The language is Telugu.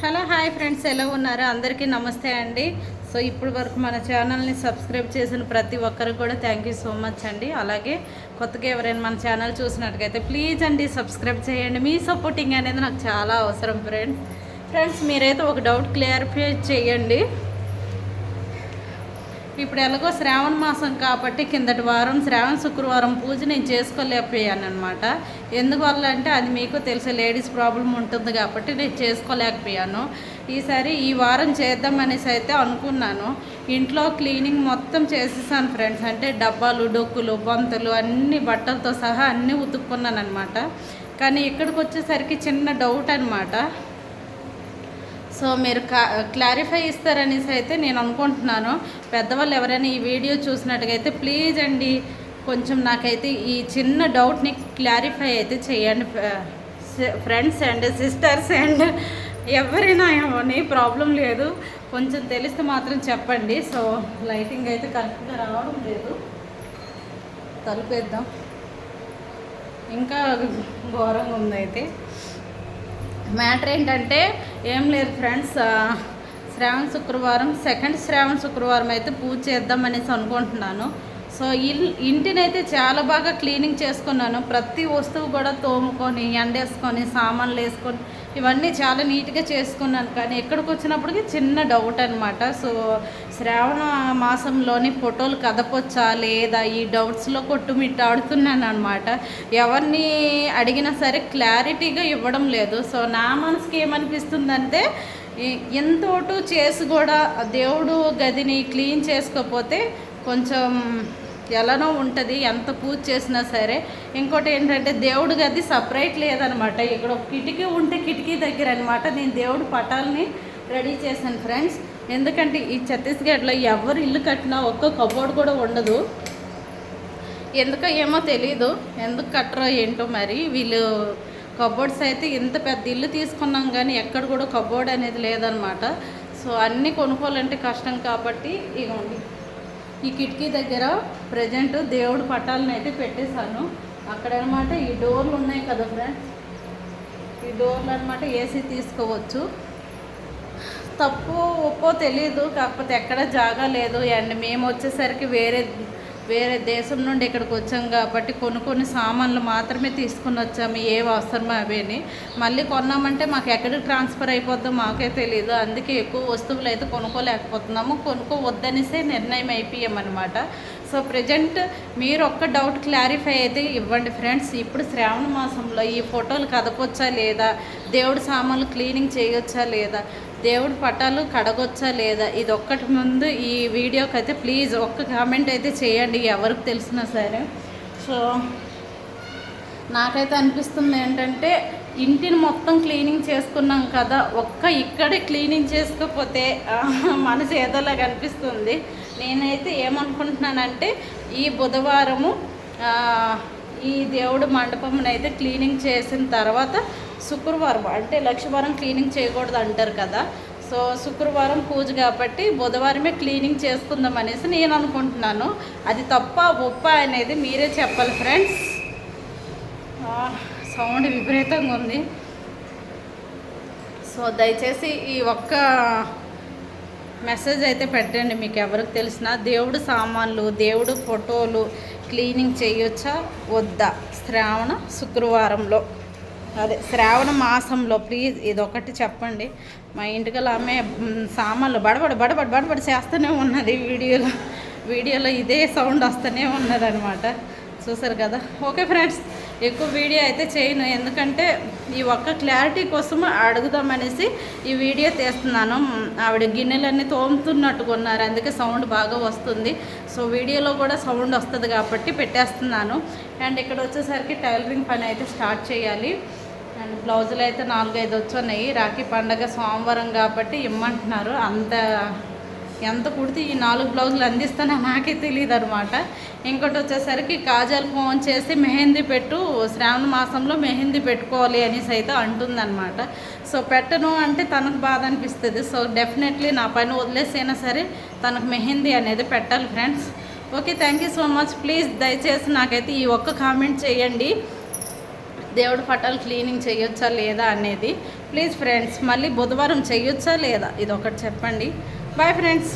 Hello hi friends. ఎలా ఉన్నారు? అందరికీ నమస్తే అండి. సో ఇప్పుడు వరకు మన ఛానల్ని సబ్స్క్రైబ్ చేసిన ప్రతి ఒక్కరికి కూడా థ్యాంక్ యూ సో మచ్ అండి. అలాగే కొత్తగా ఎవరైనా మన ఛానల్ చూసినట్టుగైతే ప్లీజ్ అండి సబ్స్క్రైబ్ చేయండి. మీ సపోర్టింగ్ అనేది నాకు చాలా అవసరం ఫ్రెండ్స్. ఫ్రెండ్స్ మీరైతే ఒక డౌట్ క్లియర్ఫై చేయండి. ఇప్పుడు ఎలాగో శ్రావణ మాసం కాబట్టి కిందటి వారం శ్రావణ శుక్రవారం పూజ నేను చేసుకోలేకపోయాను అనమాట ఎందువల్ల అంటే అది మీకు తెలిసే లేడీస్ ప్రాబ్లం ఉంటుంది కాబట్టి నేను చేసుకోలేకపోయాను. ఈసారి ఈ వారం చేద్దామనేసి అయితే అనుకున్నాను. ఇంట్లో క్లీనింగ్ మొత్తం చేసేసాను ఫ్రెండ్స్. అంటే డబ్బాలు డొక్కులు బొంతలు అన్ని బట్టలతో సహా అన్నీ ఉతుక్కున్నాను అనమాట కానీ ఇక్కడికి వచ్చేసరికి చిన్న డౌట్ అనమాట సో మీరు క్లారిఫై ఇస్తారనేసి అయితే నేను అనుకుంటున్నాను. పెద్దవాళ్ళు ఎవరైనా ఈ వీడియో చూసినట్టుగైతే ప్లీజ్ అండి కొంచెం నాకైతే ఈ చిన్న డౌట్ని క్లారిఫై అయితే చేయండి. ఫ్రెండ్స్ అండ్ సిస్టర్స్ అండ్ ఎవరైనా ఏమని ప్రాబ్లం లేదు. కొంచెం తెలిస్తే మాత్రం చెప్పండి. సో లైటింగ్ అయితే కరెక్ట్గా రావడం లేదు. తలుపేద్దాం. ఇంకా ఘోరంగా ఉందైతే. మ్యాటర్ ఏంటంటే ఏం లేదు ఫ్రెండ్స్ శ్రావణ శుక్రవారం సెకండ్ శ్రావణ శుక్రవారం అయితే పూజ చేద్దాం అనేసి అనుకుంటున్నాను. సో ఇల్ ఇంటిని అయితే చాలా బాగా క్లీనింగ్ చేసుకున్నాను. ప్రతి వస్తువు కూడా తోముకొని ఎండేసుకొని సామాన్లు వేసుకొని ఇవన్నీ చాలా నీట్గా చేసుకున్నాను. కానీ ఎక్కడికి వచ్చినప్పటికీ చిన్న డౌట్ అనమాట సో శ్రావణ మాసంలోని ఫోటోలు కదపొచ్చా లేదా? ఈ డౌట్స్లో కొట్టుమిట్టాడుతున్నాను అనమాట ఎవరిని అడిగినా సరే క్లారిటీగా ఇవ్వడం లేదు. సో నా మనసుకి ఏమనిపిస్తుందంటే ఎంతోటు చేసి కూడా దేవుడు గదిని క్లీన్ చేసుకోకపోతే కొంచెం ఎలానో ఉంటుంది ఎంత పూజ చేసినా సరే. ఇంకోటి ఏంటంటే దేవుడు గది సపరేట్ లేదనమాట ఇక్కడ ఒక కిటికీ ఉంటే కిటికీ దగ్గర అనమాట నేను దేవుడు పటాలని రెడీ చేశాను ఫ్రెండ్స్. ఎందుకంటే ఈ ఛత్తీస్గఢ్లో ఎవరు ఇల్లు కట్టినా ఒక్క కబోర్డ్ కూడా ఉండదు. ఎందుకో ఏమో తెలీదు. ఎందుకు కట్టరో ఏంటో మరి. వీళ్ళు కబోర్డ్స్ అయితే ఇంత పెద్ద ఇల్లు తీసుకున్నాం కానీ ఎక్కడ కూడా కబోర్డ్ అనేది లేదనమాట. సో అన్నీ కొనుక్కోవాలంటే కష్టం కాబట్టి ఇగోండి. ఈ కిటికీ దగ్గర ప్రజెంట్ దేవుడు పటాలను అయితే పెట్టేశాను. అక్కడ అనమాట ఈ డోర్లు ఉన్నాయి కదా ఫ్రెండ్స్. ఈ డోర్లు అనమాట ఏసీ తీసుకోవచ్చు. తప్పు ఒప్పో తెలియదు కాకపోతే ఎక్కడ జాగా లేదు. అండ్ మేము వచ్చేసరికి వేరే వేరే దేశం నుండి ఇక్కడికి వచ్చాం కాబట్టి కొన్ని కొన్ని సామాన్లు మాత్రమే తీసుకుని వచ్చాము ఏ అవసరమో అవేని. మళ్ళీ కొన్నామంటే మాకు ఎక్కడికి ట్రాన్స్ఫర్ అయిపోద్దో మాకే తెలియదు అందుకే ఎక్కువ వస్తువులు అయితే కొనుక్కోలేకపోతున్నాము. కొనుక్కోవద్దనేసే నిర్ణయం అయిపోయామన్నమాట. సో ప్రజెంట్ మీరు ఒక్క డౌట్ క్లారిఫై అయితే ఇవ్వండి ఫ్రెండ్స్. ఇప్పుడు శ్రావణ మాసంలో ఈ ఫోటోలు కదపొచ్చా లేదా? దేవుడి సామాన్లు క్లీనింగ్ చేయొచ్చా లేదా? దేవుడి పటాలు కడగొచ్చా లేదా? ఇది ఒక్కటి ముందు ఈ వీడియోకి అయితే ప్లీజ్ ఒక్క కామెంట్ అయితే చేయండి ఎవరికి తెలిసినా సరే. సో నాకైతే అనిపిస్తుంది ఏంటంటే ఇంటిని మొత్తం క్లీనింగ్ చేసుకున్నాం కదా ఒక్క ఇక్కడే క్లీనింగ్ చేసుకోకపోతే మనసు ఏదోలాగా అనిపిస్తుంది. నేనైతే ఏమనుకుంటున్నానంటే ఈ బుధవారము ఈ దేవుడు మండపంనైతే క్లీనింగ్ చేసిన తర్వాత శుక్రవారం అంటే లక్షవారం క్లీనింగ్ చేయకూడదు అంటారు కదా. సో శుక్రవారం పూజ కాబట్టి బుధవారమే క్లీనింగ్ చేసుకుందాం అనేసి నేను అనుకుంటున్నాను. అది తప్ప ఒప్ప అనేది మీరే చెప్పాలి ఫ్రెండ్స్. సౌండ్ విపరీతంగా ఉంది. సో దయచేసి ఈ ఒక్క మెసేజ్ అయితే పెట్టండి మీకు ఎవరికి తెలిసినా. దేవుడు సామాన్లు దేవుడు ఫోటోలు క్లీనింగ్ చేయొచ్చా? వద్దా? శ్రావణ శుక్రవారంలో. అదే శ్రావణ మాసంలో ప్లీజ్ ఇదొకటి చెప్పండి. మా ఇంటికల్ ఆమె సామాన్లు బడబడ బడబడ బడబడ చేస్తూనే ఉన్నది వీడియోలో. వీడియోలో ఇదే సౌండ్ వస్తూనే ఉన్నది అనమాట చూసారు కదా? ఓకే ఫ్రెండ్స్ ఎక్కువ వీడియో అయితే చేయను. ఎందుకంటే ఈ ఒక్క క్లారిటీ కోసం అడుగుదామనేసి ఈ వీడియో తీస్తున్నాను. ఆవిడ గిన్నెలన్నీ తోముతున్నట్టుకున్నారు అందుకే సౌండ్ బాగా వస్తుంది. సో వీడియోలో కూడా సౌండ్ వస్తుంది కాబట్టి పెట్టేస్తున్నాను. అండ్ ఇక్కడ వచ్చేసరికి టైలరింగ్ పని అయితే స్టార్ట్ చేయాలి. అండ్ బ్లౌజులు అయితే నాలుగైదు వచ్చున్నాయి. రాఖీ పండగ సోమవారం కాబట్టి ఇమ్మంటున్నారు. అంత ఎంత కుడితే ఈ నాలుగు బ్లౌజులు అందిస్తానో నాకే తెలియదు అనమాట ఇంకోటి వచ్చేసరికి కాజల్ ఫోన్ చేసి మెహందీ పెట్టు శ్రావణ మాసంలో మెహందీ పెట్టుకోవాలి అనేసి అయితే అంటుందన్నమాట. సో పెట్టను అంటే తనకు బాధ అనిపిస్తుంది. సో డెఫినెట్లీ నా పని వదిలేసైనా సరే తనకు మెహందీ అనేది పెట్టాలి friends. Okay thank you so much. Please దయచేసి నాకైతే ఈ ఒక్క కామెంట్ చేయండి. దేవుడి పటాలు క్లీనింగ్ చేయొచ్చా లేదా అనేది. ప్లీజ్ ఫ్రెండ్స్ మళ్ళీ బుధవారం చేయొచ్చా లేదా? ఇది ఒకటి చెప్పండి. Bye friends.